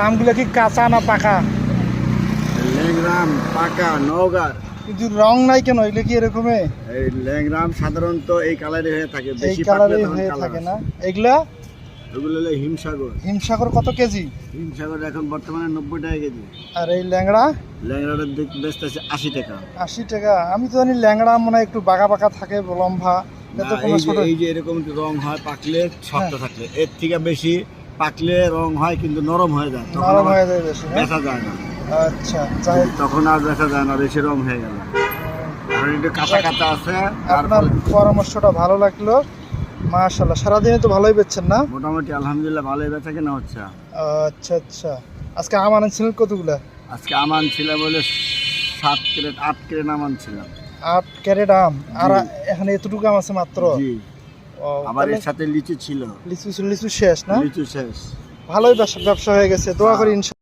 আমগুলো কি কাঁচা না পাকা? ল্যাংরাম পাকা নওগাঁ। কিন্তু রং নাই কেন? এগুলো কি এরকমই এই ল্যাংরাম সাধারণত এই কালারে হয়ে থাকে এই বেশি কালারে হয়ে থাকে না? এগুলা? হলো হিমসাগর। হিমসাগর কত কেজি? হিমসাগর এখন বর্তমানে নব্বই টাকা কেজি। আর এই ল্যাংড়া? দিক বেচতে আছে আশি টাকা। আশি টাকা। আমি তো জানি ল্যাংড়া মনে হয় একটু বাঁকা বাঁকা থাকে লম্বা। যে এই যে এরকম রং হয় পাকলে শক্ত হ্যাঁ। থাকলে এর থেকে বেশি পাকলে রং হয় কিন্তু নরম হয়ে যায় নরম হয়ে যায় বেশি? বেচা যায় না। আচ্ছা তখন আর বেচা যায় না বেশি রং হয়ে গেল। কাঁচা কাঁচা আছে আপনার পরামর্শটা ভালো লাগল মাশাল্লাহ সারাদিনে তো ভালোই বেচছেন না? মোটামুটি আলহামদুলিল্লাহ ভালোই বেচা কেনা হচ্ছে। আচ্ছা আচ্ছা। আজকে আম আনছিলেন কতগুলা? আজকে আমান ছিল বলে সাত ক্রেট আট ক্রেট আমান ছিল আট ক্যারেট আম। আর এখানে এতটুকু আম আছে মাত্র? জি। আবার এর সাথে লিচু ছিল। লিচু লিচু শেষ না? লিচু শেষ। ভালোই ব্যবসা ব্যবসা হয়ে গেছে দোয়া করি ইনশাল্লাহ।